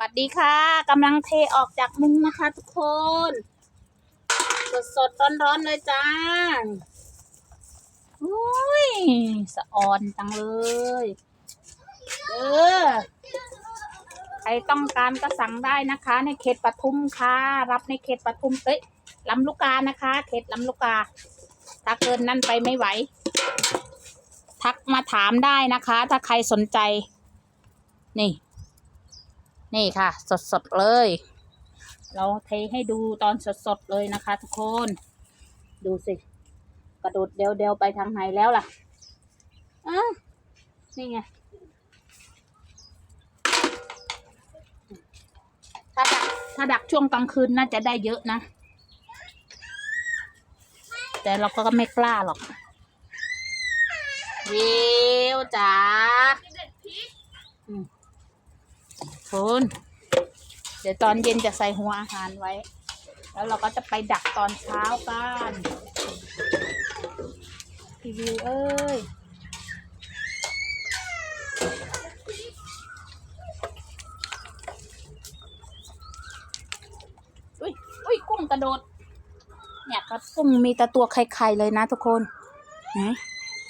สวัสดีค่ะกำลังเทออกจากมุ้งนะคะทุกคน สดสดร้อนร้อนเลยจ้าอุ้ยสะออนจังเลย เออ ใครต้องการก็สั่งได้นะคะ ในเขตปทุมค่ะ รับในเขตปทุมเอ้ยลำลูกกานะคะ เขตลำลูกกา ถ้าเกินนั่นไปไม่ไหว ทักมาถามได้นะคะ ถ้าใครสนใจ นี่ นี่ค่ะ สดๆเลย เราเทให้ดูตอนสดๆเลยนะคะ ทุกคน ดูสิ กระโดดเดวๆไปทางไหนแล้วล่ะอ้าวนี่ไงถ้าดักถ้าดักช่วงกลางคืนน่าจะได้เยอะนะ แต่เราก็ไม่กล้าหรอกวิวจ๋า คุณเดี๋ยวตอนเย็นจะใส่หัวอาหารไว้ แล้วเราก็จะไปดักตอนเช้ากันพี่วิวเอ้ยอุ้ยอุ้ยกุ้งกระโดด เนี่ยกระกุ้งมีแต่ตัวไข่ๆเลยนะทุกคนไหน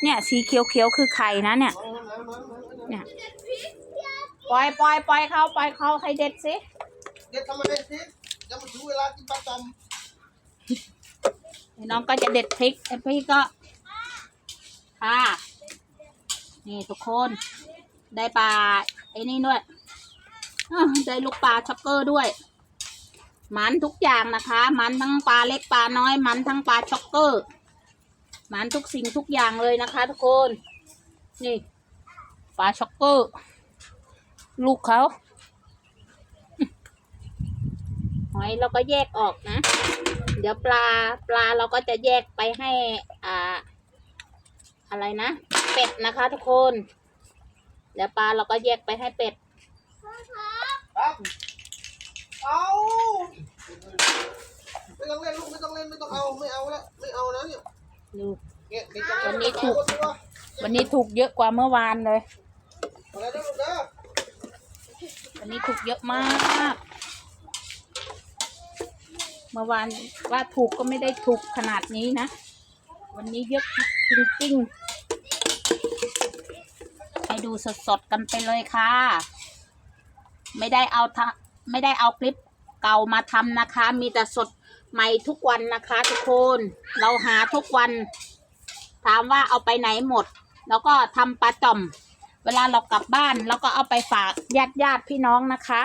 เนี่ยสีเขียวๆคือไข่นะเนี่ย เนี่ย ปล่อยปล่อยปล่อยเขาปล่อยเขาให้เด็ดสิเด็กทำไมสิยังมาถึงเวลากินปลาตอมน้องก็จะเด็ดพริกไอ้พี่ก็ค่ะนี่ทุกคนได้ปลาไอ้นี่ด้วยอ้าวได้ลูกปลาช็อกเกอร์ด้วย มันทุกอย่างนะคะ มันทั้งปลาเล็กปลาน้อย มันทั้งปลาช็อกเกอร์ มันทุกสิ่งทุกอย่างเลยนะคะ ทุกคน นี่ปลาช็อกเกอร์ ลูกเขาหอยเราก็แยกออกนะ เดี๋ยวปลาปลาเราก็จะแยกไปให้ อ่า อะไรนะเป็ดนะคะทุกคน เดี๋ยวปลาเราก็แยกไปให้เป็ดครับเอาไม่ต้องเล่นลูกไม่ต้องเล่นไม่ต้องเอาไม่เอาแล้วไม่เอาแล้วเนี่ยดูเนี่ยเด็กจะวันนี้ถูกตัววันนี้ถูกเยอะกว่าเมื่อวานเลยอะไรนะลูกนะ วันนี้ถูกเยอะมากเมื่อวานว่าถูกก็ไม่ได้ถูกขนาดนี้นะ วันนี้เยอะจริงๆให้ดูสดๆกันไปเลยค่ะ ไม่ได้เอาทะไม่ได้เอาคลิปเก่ามาทำนะคะ มีแต่สดใหม่ทุกวันนะคะ ทุกคน เราหาทุกวัน ถามว่าเอาไปไหนหมด แล้วก็ทำปลาจ่อม เวลาเรากลับบ้านเราก็เอาไปฝากญาติญาติพี่น้องนะคะ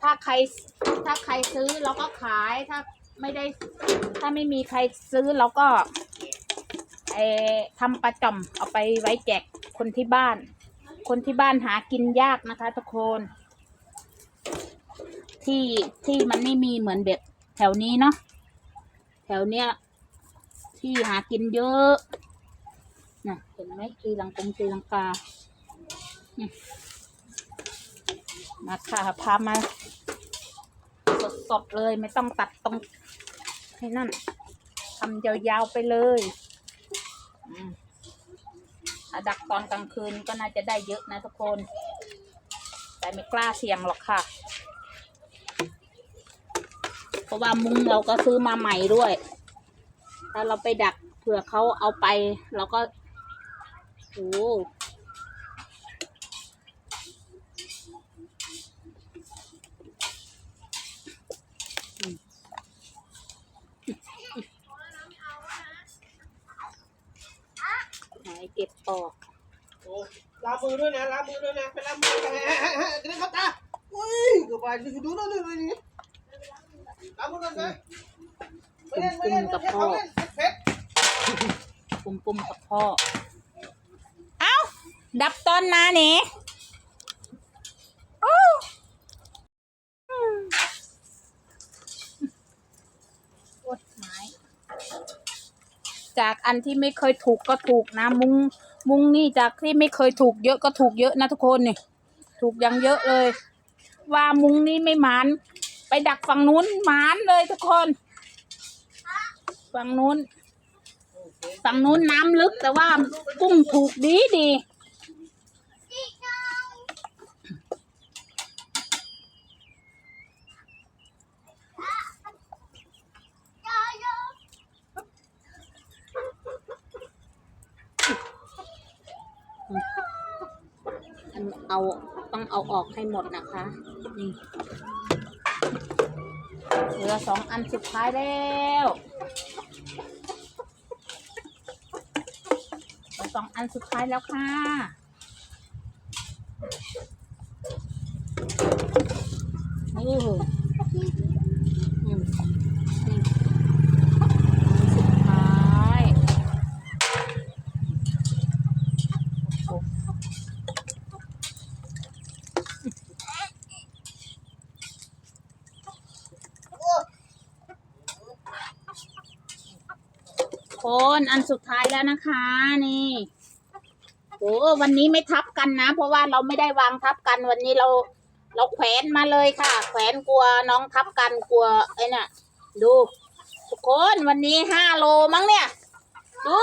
ถ้าใครถ้าใครซื้อเราก็ขายถ้าไม่ได้ ถ้าไม่มีใครซื้อเราก็เออทำปลาจ่อมเอาไปไว้แจกคนที่บ้าน คนที่บ้านหากินยากนะคะทุกคนที่ที่มันไม่มีเหมือนแบบแถวนี้เนาะแถวเนี้ยที่หากินเยอะ น่ะเห็นไหมตีลังกงตีลังกามาค่ะพามาสดๆเลยไม่ต้องตัดตรงให้นั่นทำยาวๆไปเลยอดักตอนกลางคืนก็น่าจะได้เยอะนะทุกคน แต่ไม่กล้าเสี่ยงหรอกค่ะ เพราะว่ามุ้งเราก็ซื้อมาใหม่ด้วย ถ้าเราไปดักเผื่อเขาเอาไป เราก็ โอ้หายเก็บออกโอ้ล้างมือด้วยนะล้างมือด้วยนะไปล้างมือกันจะได้เข้าตาอุ้ยเกือบไปดูดูดูดูนี่ล้างมือกันนะไม่เล่นไม่เล่นไม่เล่นเขาเล่นเผ็ดปุ่มปุ่มๆกับพ่อเอ้า ดับต้นนะนี่โอ้อืมโอ๊ยไม้จากอันที่ไม่เคยถูกก็ถูกนะ มุงมุงนี่จากที่ไม่เคยถูกเยอะก็ถูกเยอะนะทุกคนนี่ถูกอยังเยอะเลย ว่ามุงนี้ไม่หมานไปดักฝั่งนู้นหมานเลยทุกคน ฝั่งนู้น ฝั่งนู้นน้ำลึกแต่ว่ากุ้งถูกดีดี มัน เอาต้องเอาออกให้หมดนะคะ นี่เหลือสองอันสุดท้ายแล้วเหลือสองอันสุดท้ายแล้วค่ะนี่เลยอืมนี่สุดท้ายโอ้ คนอันสุดท้ายแล้วนะคะ นี่โอ้วันนี้ไม่ทับกันนะ เพราะว่าเราไม่ได้วางทับกันวันนี้เรา เราแขวนมาเลยค่ะ แขวนกลัวน้องทับกันกลัวไอ้นี่ดูทุกคนวันนี้ห้าโลมั้งเนี่ย ดู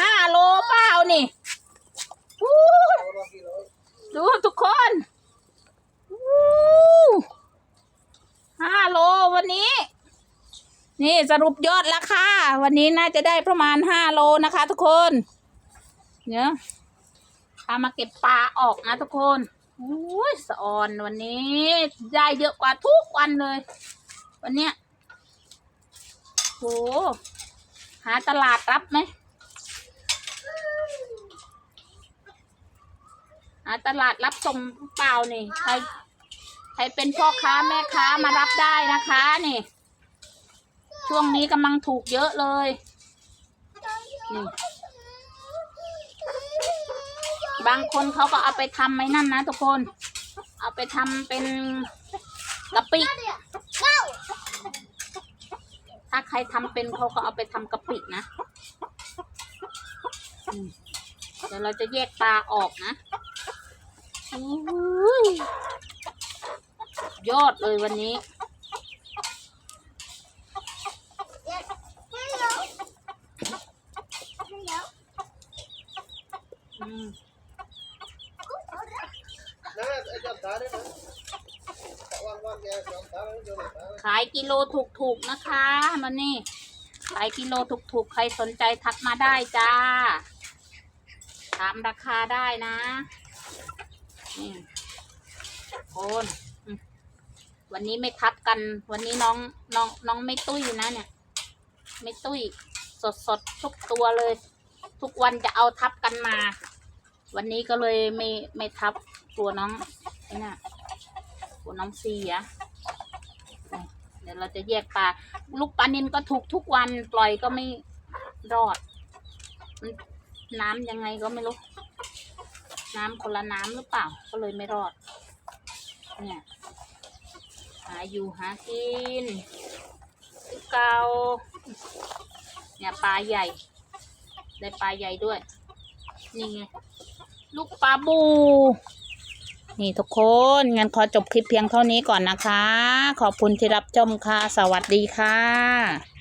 ห้าโลเปล่านี่อู้ดูทุกคนอู้ห้าโลวันนี้ นี่สรุปยอดราคาวันนี้น่าจะได้ประมาณห้าโลนะคะทุกคนเนี่ยพามาเก็บปลาออกนะทุกคนโอ้ยสออนวันนี้ได้เยอะกว่าทุกวันเลย วันเนี้ยโหหาตลาดรับไหมหาตลาดรับส่งเปล่านี่ใครใครเป็นพ่อค้าแม่ค้ามารับได้นะคะนี่ ช่วงนี้กำลังถูกเยอะเลยนี่บางคนเขาก็เอาไปทำไม่นั่นนะทุกคน เอาไปทำเป็นกะปิถ้าใครทำเป็นเขาก็เอาไปทำกะปินะเดี๋ยวเราจะแยกปลาออกนะอยอดเลยวันนี้ อืม นะไอ้จับตาด้วยนะวางวางแกจับตาแล้วเดี๋ยวตา ขายกิโลถูกๆนะคะมันนี่ขายกิโลถูกๆ ใครสนใจทักมาได้จ้า ถามราคาได้นะนี่โคนวันนี้ไม่ทับกัน วันนี้น้องน้องน้องไม่ตุ้ยนะเนี่ย ไม่ตุ้ยสดสดทุกตัวเลย ทุกวันจะเอาทับกันมา วันนี้ก็เลยไม่ไม่ทับตัวน้องไอ้น่ะตัวน้องซีอะ ดี๋ยวเราจะแยกปลา ลูกปลานินก็ถูกทุกวันปล่อยก็ไม่รอดมันน้ำยังไงก็ไม่รู้ น้ำคนละน้ำหรือเปล่า ก็เลยไม่รอด เนี่ย หาอยู่หากินเกาเนี่ยปลาใหญ่ ได้ปลาใหญ่ด้วย นี่ไง ลูกปลาบู นี่ทุกคนงั้นขอจบคลิปเพียงเท่านี้ก่อนนะคะ ขอบคุณที่รับชมค่ะ สวัสดีค่ะ